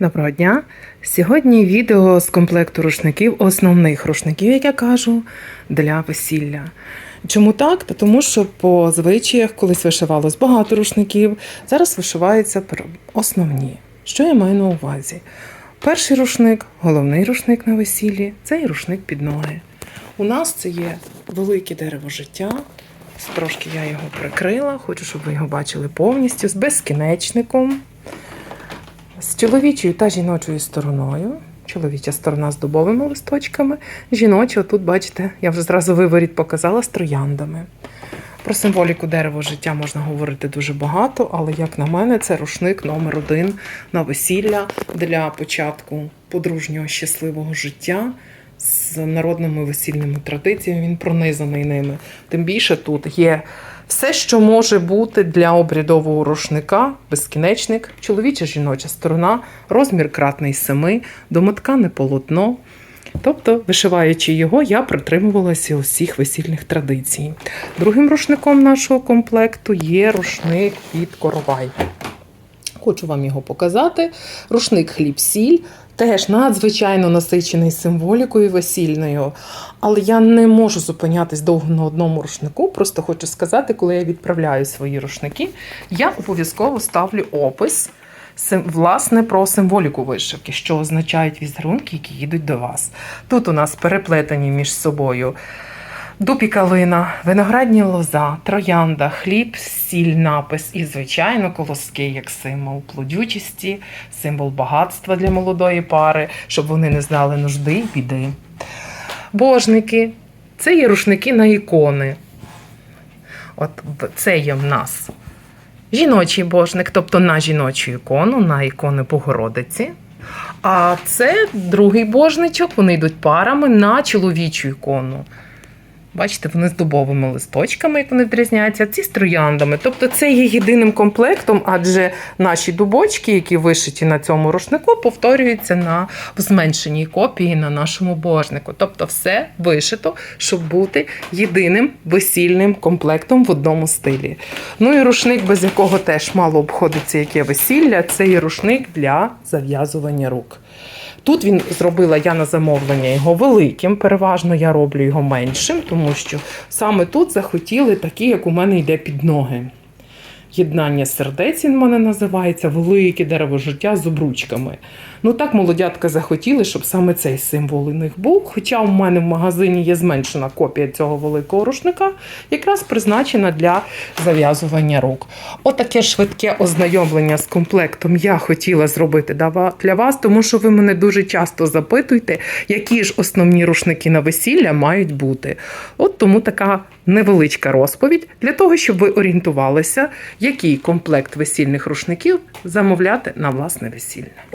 Доброго дня! Сьогодні відео з комплекту рушників, основних рушників, як я кажу, для весілля. Чому так? Та тому що по звичаях колись вишивалось багато рушників, зараз вишиваються основні. Що я маю на увазі? Перший рушник, головний рушник на весіллі це і рушник під ноги. У нас це є велике дерево життя. Трошки я його прикрила, хочу, щоб ви його бачили повністю з безкінечником з чоловічою та жіночою стороною. Чоловіча сторона з дубовими листочками. Жіноча, тут, бачите, я вже зразу виворіт показала з трояндами. Про символіку дерева життя можна говорити дуже багато, але, як на мене, це рушник номер один на весілля для початку подружнього щасливого життя з народними весільними традиціями. Він пронизаний ними. Тим більше тут є все, що може бути для обрядового рушника, безкінечник, чоловіча жіноча сторона, розмір кратний семи, домоткане полотно. Тобто, вишиваючи його, я притримувалася усіх весільних традицій. Другим рушником нашого комплекту є рушник від коровай. Хочу вам його показати. Рушник хліб-сіль. Теж надзвичайно насичений символікою весільною. Але я не можу зупинятись довго на одному рушнику. Просто хочу сказати, коли я відправляю свої рушники, я обов'язково ставлю опис власне про символіку вишивки, що означають візерунки, які їдуть до вас. Тут у нас переплетені між собою Дуб і калина, виноградні лоза, троянда, хліб, сіль, напис і, звичайно, колоски як символ плодючості, символ багатства для молодої пари, щоб вони не знали нужди й біди. Божники це є рушники на ікони. От це є в нас жіночий божник, тобто на жіночу ікону, на ікони Богородиці. А це другий божничок, вони йдуть парами на чоловічу ікону. Бачите, вони з дубовими листочками, як вони відрізняються, ці з трояндами. Тобто це є єдиним комплектом, адже наші дубочки, які вишиті на цьому рушнику, повторюються на в зменшеній копії на нашому божнику. Тобто все вишито, щоб бути єдиним весільним комплектом в одному стилі. Ну і рушник, без якого теж мало обходиться яке весілля, це є рушник для зав'язування рук. Тут він зробила я на замовлення його великим. Переважно я роблю його меншим, тому що саме тут захотіли такі, як у мене йде під ноги. Єднання сердець він мене називається велике дерево життя з обручками. Ну так молодятка захотіли, щоб саме цей символ у них був. Хоча у мене в магазині є зменшена копія цього великого рушника, якраз призначена для зав'язування рук. Отаке швидке ознайомлення з комплектом я хотіла зробити для вас, тому що ви мене дуже часто запитуєте, які ж основні рушники на весілля мають бути. От тому така невеличка розповідь для того, щоб ви орієнтувалися, який комплект весільних рушників замовляти на власне весілля.